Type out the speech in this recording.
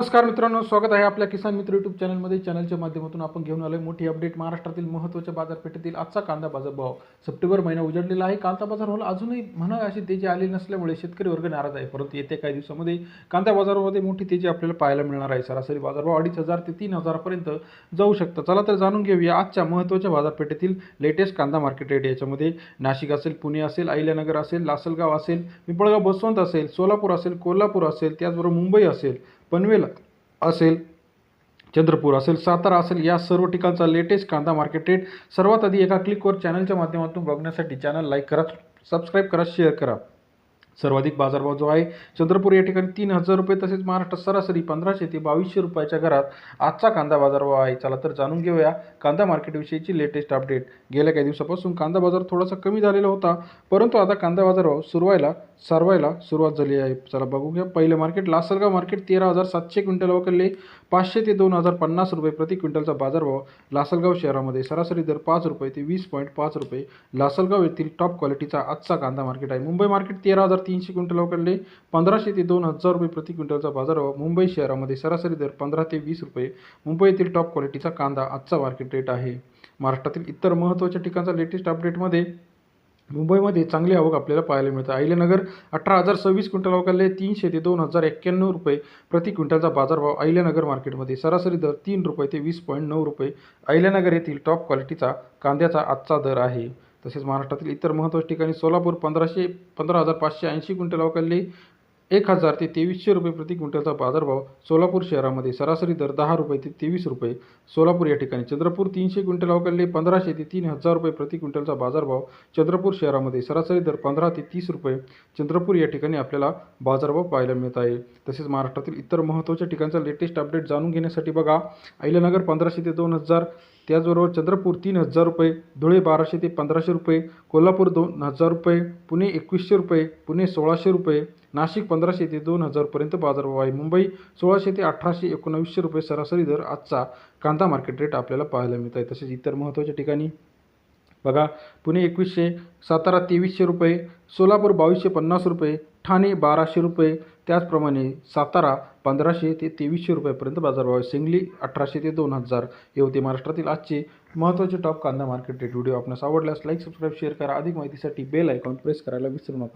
नमस्कार मित्रांनो स्वागत आहे आपल्या किसान मित्र युट्यूब चॅनलमध्ये. चॅनलच्या माध्यमातून आपण घेऊन आलोय मोठी अपडेट महाराष्ट्रातील महत्त्वाच्या बाजारपेठेतील आजचा कांदा बाजार भाव सप्टेंबर महिना उजडलेला आहे. कांदा बाजार भाव अजूनही म्हणा अशी तेजी आली नसल्यामुळे शेतकरी वर्ग नाराज आहे. परंतु येत्या काही दिवसामध्ये कांदा बाजारामध्ये मोठी तेजी आपल्याला पाहायला मिळणार आहे. सरासरी बाजारभाव अडीच हजार ते तीन हजारापर्यंत जाऊ शकतं चला तर जाणून घेऊया आजच्या महत्त्वाच्या बाजारपेठेतील लेटेस्ट कांदा मार्केट रेट याच्यामध्ये नाशिक असेल पुणे असेल अहिल्यानगर असेल लासलगाव असेल पिंपळगाव बसवंत असेल सोलापूर असेल कोल्हापूर असेल त्याचबरोबर मुंबई असेल. पनवेल असेल चंद्रपूर असेल सातारा असेल या सर्व ठिकाणचा लेटेस्ट कांदा मार्केट रेट सर्वात आधी एका क्लिकवर चॅनलच्या माध्यमातून बघण्यासाठी चॅनल लाईक करा सबस्क्राईब करा शेअर करा. सर्वाधिक बाजारभाव जो आहे चंद्रपूर या ठिकाणी तीन हजार रुपये तसेच महाराष्ट्रात सरासरी पंधराशे ते बावीसशे रुपयाच्या घरात आजचा कांदा बाजारभाव आहे. चला तर जाणून घेऊया कांदा मार्केटविषयीची लेटेस्ट अपडेट गेल्या काही दिवसापासून कांदा बाजार थोडासा कमी झालेला होता परंतु आता कांदा बाजारभाव सुरवायला सर्वायला सुरुवात झाली आहे. चला बघू घ्या पहिलं मार्केट लासलगाव मार्केट तेरा हजार सातशे क्विंटल वकडले पाचशे ते दोन हजार पन्नास रुपये प्रति क्विंटलचा बाजारभाव लासलगाव शहरामध्ये. सरासरी दर पाच रुपये ते वीस पॉईंट पाच रुपये लासलगाव येथील टॉप क्वालिटीचा आजचा कांदा मार्केट आहे. मुंबई मार्केट तेरा हजार तीनशे क्विंटल वकडले पंधराशे ते दोन हजार रुपये प्रति क्विंटलचा बाजारभाव मुंबई शहरामध्ये सरासरी दर पंधरा ते वीस रुपये. मुंबई येथील टॉप क्वालिटीचा कांदा आजचा मार्केट रेट आहे. महाराष्ट्रातील इतर महत्त्वाच्या ठिकाणचा लेटेस्ट अपडेटमध्ये मुंबईमध्ये चांगली आवक आपल्याला पाहायला मिळते. अहिल्यानगर अठरा हजार सव्वीस क्विंटल अवकाले तीनशे ते दोन हजार एक्क्याण्णव रुपये प्रति क्विंटलचा बाजारभाव अहिल्यानगर मार्केटमध्ये. सरासरी दर तीन रुपये ते वीस पॉईंट नऊ रुपये. अहिल्यानगर येथील टॉप क्वालिटीचा कांद्याचा आजचा दर आहे. तसेच महाराष्ट्रातील इतर महत्त्वाच्या ठिकाणी सोलापूर पंधराशे पंधरा हजार पाचशे ऐंशी क्विंटल अवकाले एक हजार ते तेवीसशे रुपये प्रति क्विंटलचा बाजारभाव सोलापूर शहरामध्ये सरासरी दर दहा रुपये ते तेवीस रुपये. सोलापूर या ठिकाणी चंद्रपूर तीनशे क्विंटल अवकाले पंधराशे ते तीन हजार रुपये प्रति क्विंटलचा बाजारभाव चंद्रपूर शहरामध्ये सरासरी दर पंधरा ते तीस रुपये. चंद्रपूर या ठिकाणी आपल्याला बाजारभाव पाहायला मिळत आहे. तसेच महाराष्ट्रातील इतर महत्त्वाच्या ठिकाणचा लेटेस्ट अपडेट जाणून घेण्यासाठी बघा. अहिल्यानगर पंधराशे ते दोन हजार. त्याचबरोबर चंद्रपूर तीन हजार रुपये धुळे बाराशे ते पंधराशे रुपये कोल्हापूर दोन हजार रुपये पुणे एकवीसशे रुपये पुणे सोळाशे रुपये नाशिक पंधराशे ते दोन हजारपर्यंत बाजारभाव आहे. मुंबई सोळाशे ते अठराशे एकोणावीसशे रुपये सरासरी दर आजचा कांदा मार्केट रेट आपल्याला पाहायला मिळत आहे. तसेच इतर महत्त्वाच्या ठिकाणी बघा पुणे एकवीसशे सातारा तेवीसशे रुपये सोलापूर बावीसशे पन्नास रुपये ठाणे बाराशे रुपये त्याचप्रमाणे सातारा पंधराशे ते तेवीसशे रुपयापर्यंत बाजारभाव आहे. सिंगली अठराशे ते दोन हजार. हे होते महाराष्ट्रातील आजचे महत्त्वाचे टॉप कांदा मार्केट रेट व्हिडिओ आपणास आवडल्यास लाईक सबस्क्राईब शेअर करा. अधिक माहितीसाठी बेल आयकॉन प्रेस करायला विसरू नका.